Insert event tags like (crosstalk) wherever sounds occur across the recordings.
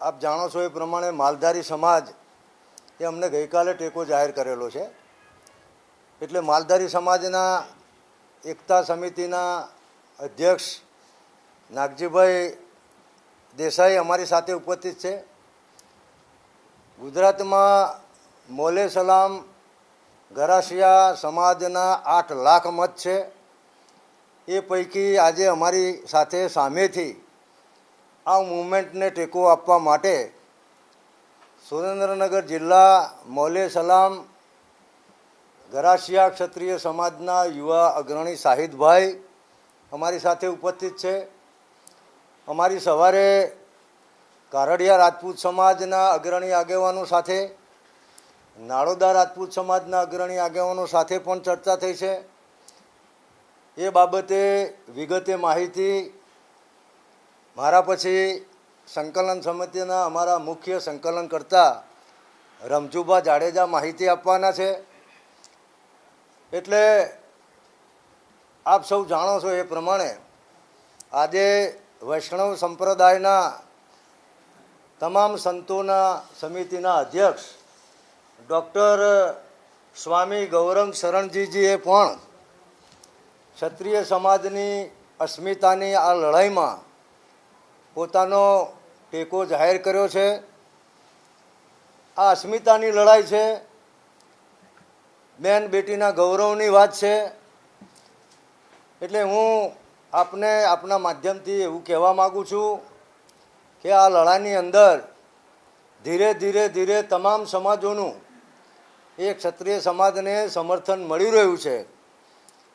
આપ જાણો છો એ પ્રમાણે માલધારી સમાજ એ અમને ગઈકાલે ટેકો જાહેર કરેલો છે. એટલે માલધારી સમાજના એકતા સમિતિના અધ્યક્ષ નાગજીભાઈ દેસાઈ અમારી સાથે ઉપસ્થિત છે. ગુજરાતમાં મોલે સલામ ગરાસિયા સમાજના આઠ લાખ મત છે. એ પૈકી આજે અમારી સાથે સામેથી આ મુમેન્ટને ટેકો આપવા માટે સુરેન્દ્રનગર જિલ્લા મૌલે સલામ, ગરાસિયા ક્ષત્રિય સમાજના યુવા અગ્રણી શાહિદભાઈ અમારી સાથે ઉપસ્થિત છે. અમારી સવારે કારડિયા રાજપૂત સમાજના અગ્રણી આગેવાનો સાથે, નાળોદા રાજપૂત સમાજના અગ્રણી આગેવાનો સાથે પણ ચર્ચા થઈ છે. એ બાબતે વિગતે માહિતી મારા પછી સંકલન સમિતિના અમારા મુખ્ય સંકલન કરતા રમજુભા જાડેજા માહિતી આપવાના છે. એટલે આપ સૌ જાણો છો એ પ્રમાણે આજે વૈષ્ણવ સંપ્રદાયના તમામ સંતોના સમિતિના અધ્યક્ષ ડૉક્ટર સ્વામી ગૌરંગ શરણજીજીએ પણ ક્ષત્રિય સમાજની અસ્મિતાની આ લડાઈમાં પોતાનો ટેકો જાહેર કર્યો છે. આ અસ્મિતાની લડાઈ છે. બેન બેટીના ગૌરવની વાત છે. એટલે હું આપને આપના માધ્યમથી એવું કહેવા માગું છું કે આ લડાઈની અંદર ધીરે ધીરે ધીરે તમામ સમાજોનું એ ક્ષત્રિય સમાજને સમર્થન મળી રહ્યું છે.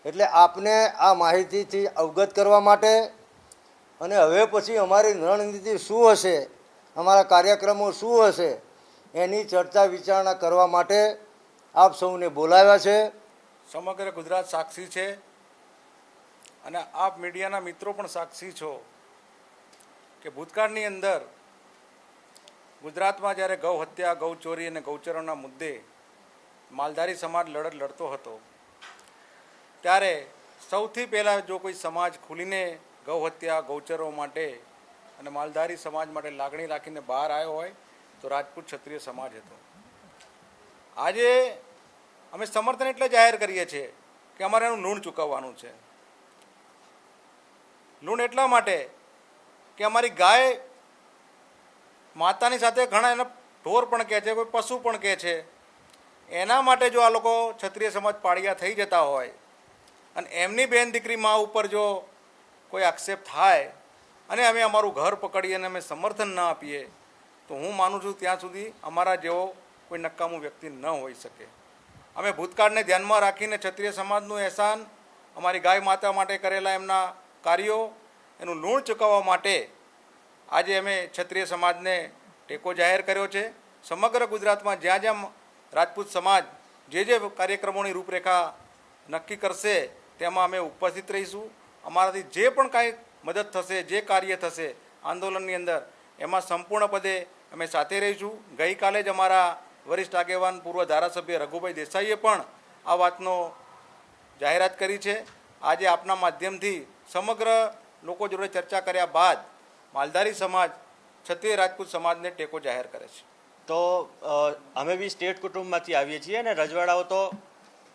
એટલે આપને આ માહિતીથી અવગત કરવા માટે અને હવે પછી અમારી રણનીતિ શું હશે? અમારા કાર્યક્રમો શું હશે? એની ચર્ચા વિચારણા કરવા માટે આપ સૌને બોલાવ્યા છે. સમગ્ર ગુજરાત સાક્ષી છે અને આપ મીડિયાના મિત્રો પણ સાક્ષી છો કે ભૂતકાળની અંદર ગુજરાતમાં જ્યારે ગૌ હત્યા, ગૌ ચોરી અને ગૌચરોના મુદ્દે માલધારી સમાજ લડત લડતો હતો, ત્યારે સૌથી પહેલાં જો કોઈ સમાજ ખુલીને ગૌ હત્યા ગૌચરો માટે અને માલધારી સમાજ માટે લાગણી રાખીને બહાર આવ્યો હોય તો રાજપૂત ક્ષત્રિય સમાજ હતો. આજે અમે સમર્થન એટલે જાહેર કરીએ છીએ કે અમારે એનું ઋણ ચૂકવવાનું છે. ઋણ એટલા માટે કે અમારી ગાય માતાની સાથે ઘણા એના ઢોર પણ કહે છે, કોઈ પશુ પણ કહે છે. એના માટે જો આ લોકો ક્ષત્રિય સમાજ પાળિયા થઈ જતા હોય અને એમની બેન દીકરી મા ઉપર જો કોઈ આક્ષેપ થાય અને અમે અમારું ઘર પકડીએ અને અમે સમર્થન ન આપીએ, તો હું માનું છું ત્યાં સુધી અમારા જેવો કોઈ નકામું વ્યક્તિ ન હોઈ શકે. અમે ભૂતકાળને ધ્યાનમાં રાખીને ક્ષત્રિય સમાજનું અહેસાન, અમારી ગાય માતા માટે કરેલા એમના કાર્યો, એનું ઋણ ચૂકવવા માટે આજે અમે ક્ષત્રિય સમાજને ટેકો જાહેર કર્યો છે. સમગ્ર ગુજરાતમાં જ્યાં જ્યાં રાજપૂત સમાજ જે જે કાર્યક્રમોની રૂપરેખા નક્કી કરશે, તેમાં અમે ઉપસ્થિત રહીશું. અમારાથી જે પણ કાંઈ મદદ થશે, જે કાર્ય થશે આંદોલનની અંદર, એમાં સંપૂર્ણપદે અમે સાથે રહીશું. ગઈકાલે જ અમારા વરિષ્ઠ આગેવાન પૂર્વ ધારાસભ્ય રઘુભાઈ દેસાઈએ પણ આ વાતનો જાહેરાત કરી છે. આજે આપના માધ્યમથી સમગ્ર લોકો જોડે ચર્ચા કર્યા બાદ માલધારી સમાજ ક્ષત્રિય રાજપૂત સમાજને ટેકો જાહેર કરે છે. તો અમે બી સ્ટેટ કુટુંબમાંથી આવીએ છીએ અને રજવાડાઓ તો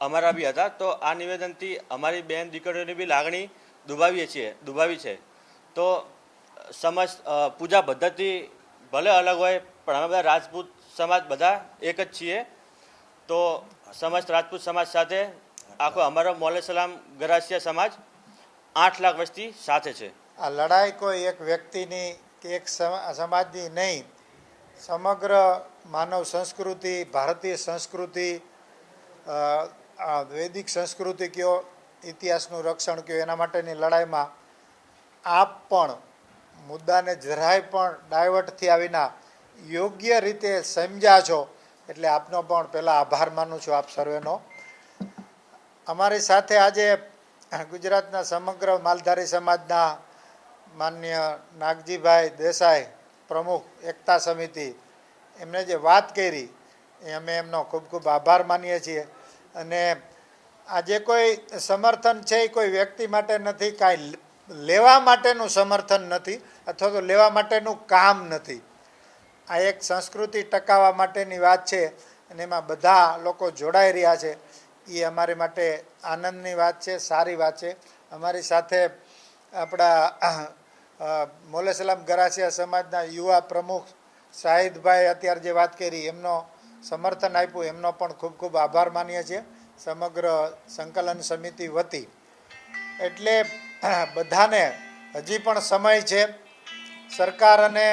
અમારા બી હતા. તો આ નિવેદનથી અમારી બેન દીકરીઓની બી લાગણી દુભાવીએ છીએ, દુભાવી છે. તો સમાજ પૂજા પદ્ધતિ ભલે અલગ હોય, પણ અમે બધા રાજપૂત સમાજ બધા એક જ છીએ. તો સમસ્ત રાજપૂત સમાજ સાથે આખો અમારો મોલે સલામ ગરાસિયા સમાજ આઠ લાખ વસ્તી સાથે છે. આ લડાઈ કોઈ એક વ્યક્તિની કે એક સમ- સમાજની નહીં. સમગ્ર માનવ સંસ્કૃતિ, ભારતીય સંસ્કૃતિ વૈદિક સંસ્કૃતિ કયો ઇતિહાસનું રક્ષણ કયો એના માટેની લડાઈમાં આપ પણ મુદ્દાને જરાય પણ ડાયવર્ટથી આવીના યોગ્ય રીતે સમજ્યા છો. એટલે આપનો પણ પહેલાં આભાર માનું છું આપ સર્વેનો. અમારી સાથે આજે ગુજરાતના સમગ્ર માલધારી સમાજના માન્ય નાગજીભાઈ દેસાઈ પ્રમુખ એકતા સમિતિ એમણે જે વાત કરી, એ અમે એમનો ખૂબ ખૂબ આભાર માનીએ છીએ. અને આ જે કોઈ સમર્થન છે એ કોઈ વ્યક્તિ માટે નથી, કાંઈ લેવા માટેનું સમર્થન નથી, અથવા તો લેવા માટેનું કામ નથી. આ એક સંસ્કૃતિ ટકાવવા માટેની વાત છે અને એમાં બધા લોકો જોડાઈ રહ્યા છે. એ અમારી માટે આનંદની વાત છે, સારી વાત છે. અમારી સાથે આપણા મોલેસલામ ગરાસિયા સમાજના યુવા પ્રમુખ શાહિદભાઈ અત્યારે જે વાત કરી, એમનો સમર્થન આપ્યું, એમનો પણ ખૂબ ખૂબ આભાર માનીએ છીએ. સમગ્ર સંકલન સમિતિ વતી. એટલે (clears throat) બધાને હજી પણ સમય છે. સરકાર અને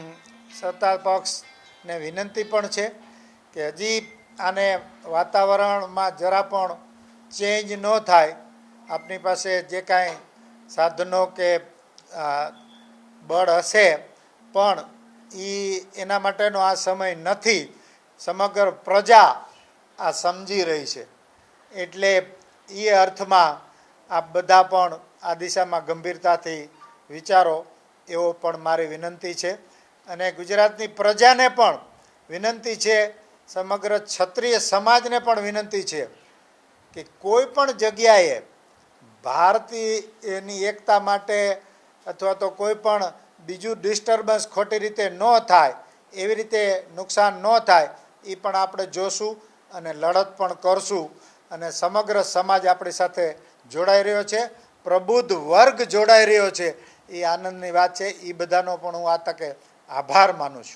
(clears throat) સત્તા પક્ષને વિનંતી પણ છે કે હજી આને વાતાવરણમાં જરા પણ ચેન્જ ન થાય. આપની પાસે જે કાંઈ સાધનો કે બળ હશે, પણ એ એના માટેનો આ સમય નથી. સમગ્ર પ્રજા આ સમજી રહી છે. એટલે એ અર્થમાં આપ બધા પણ આ દિશામાં ગંભીરતાથી વિચારો એવો પણ મારી વિનંતી છે. અને ગુજરાતની પ્રજાને પણ વિનંતી છે, સમગ્ર ક્ષત્રિય સમાજને પણ વિનંતી છે કે કોઈ પણ જગ્યાએ ભારતીયની એકતા માટે અથવા તો કોઈ પણ બીજું ડિસ્ટર્બન્સ ખોટી રીતે ન થાય, એવી રીતે નુકસાન ન થાય એ પણ આપણે જોશું અને લડત પણ કરશું. અને સમગ્ર સમાજ આપણી સાથે જોડાઈ રહ્યો છે. પ્રબુદ્ધ વર્ગ જોડાઈ રહ્યો છે. એ આનંદની વાત છે. એ બધાનો પણ હું આ તકે આભાર માનું છું.